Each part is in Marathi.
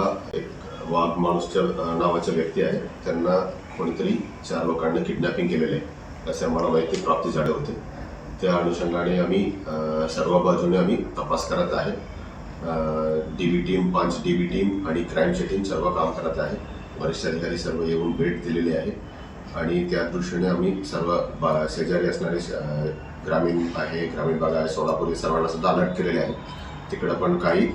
हा एक वाघ माणूसच्या नावाचा नावाच्या व्यक्ती आहे. त्यांना कोणीतरी चार लोकांना किडनॅपिंग केलेले आहे. असे आम्हाला माहिती प्राप्ती झाले होते. त्या अनुषंगाने आम्ही सर्व बाजूने आम्ही तपास करत आहे. डी बी टीम पाच डी बी टीम आणि क्राईमची टीम सर्व काम करत आहे. वरिष्ठ अधिकारी सर्व येऊन भेट दिलेले आहे. आणि त्या दृष्टीने आम्ही सर्व बा शेजारी असणारे ग्रामीण आहे ग्रामीण भाग आहे सोलापूर हे सर्वांना सुद्धा अलर्ट केलेले आहे. तिकडं पण काही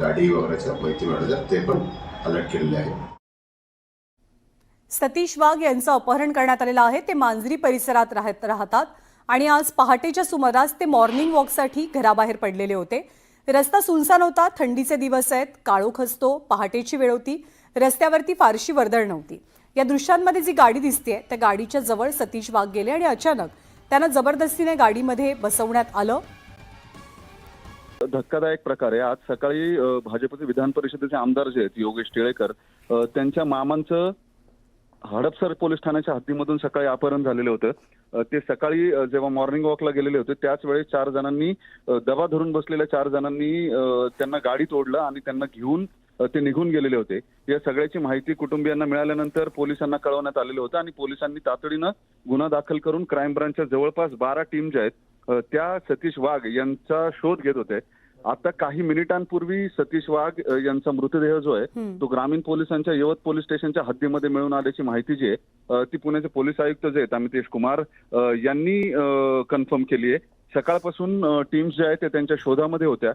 गाडी वगैरेच्या माहिती मिळाली ते पण अलर्ट केलेले आहे सतीश वाघ यांचं अपहरण करण्यात आलेलं आहे ते मांजरी परिसरात राहत राहतात. आणि आज पहाटेच्या सुमारास ते मॉर्निंग वॉकसाठी घराबाहेर पडलेले होते. रस्ता सुनसान होता थंडीचे दिवस आहेत काळोख असतो पहाटेची वेळ होती रस्त्यावरती फारशी वर्दळ नव्हती. या दृश्यांमध्ये जी गाडी दिसते त्या गाडीच्या जवळ सतीश वाघ गेले आणि अचानक त्यांना जबरदस्तीने गाडीमध्ये बसवण्यात आलं. धक्कादायक प्रकार आहे आज सकाळी भाजपचे विधान परिषदेचे आमदार जे आहेत योगेश टिळेकर त्यांच्या मामांचं हडपसर पोलीस ठाण्याच्या हद्दीमधून सकाळी अपहरण झालेलं होतं. ते सकाळी जेव्हा मॉर्निंग वॉकला गेलेले होते त्याच वेळेस चार जणांनी दबा धरून बसलेल्या चार जणांनी त्यांना गाडीत ओढलं आणि त्यांना घेऊन ते निघून गेलेले होते. या सगळ्याची माहिती कुटुंबियांना मिळाल्यानंतर पोलिसांना कळवण्यात आलेलं होतं आणि पोलिसांनी तातडीनं गुन्हा दाखल करून क्राईम ब्रांचच्या जवळपास बारा टीम ज्या आहेत त्या सतीश वाघ यांचा शोध घेत होते. आता काही मिनिटांपूर्वी सतीश वाघ यांचा मृतदेह जो आहे. तो ग्रामीण पोलिसांच्या यवत पोलीस स्टेशनच्या हद्दीमध्ये मिळून आल्याची माहिती जी आहे ती पुण्याचे पोलीस आयुक्त जे आहेत अमितेश कुमार यांनी कन्फर्म केली आहे. सकाळपासून टीम्स ज्या आहेत त्या त्यांच्या शोधामध्ये होत्या.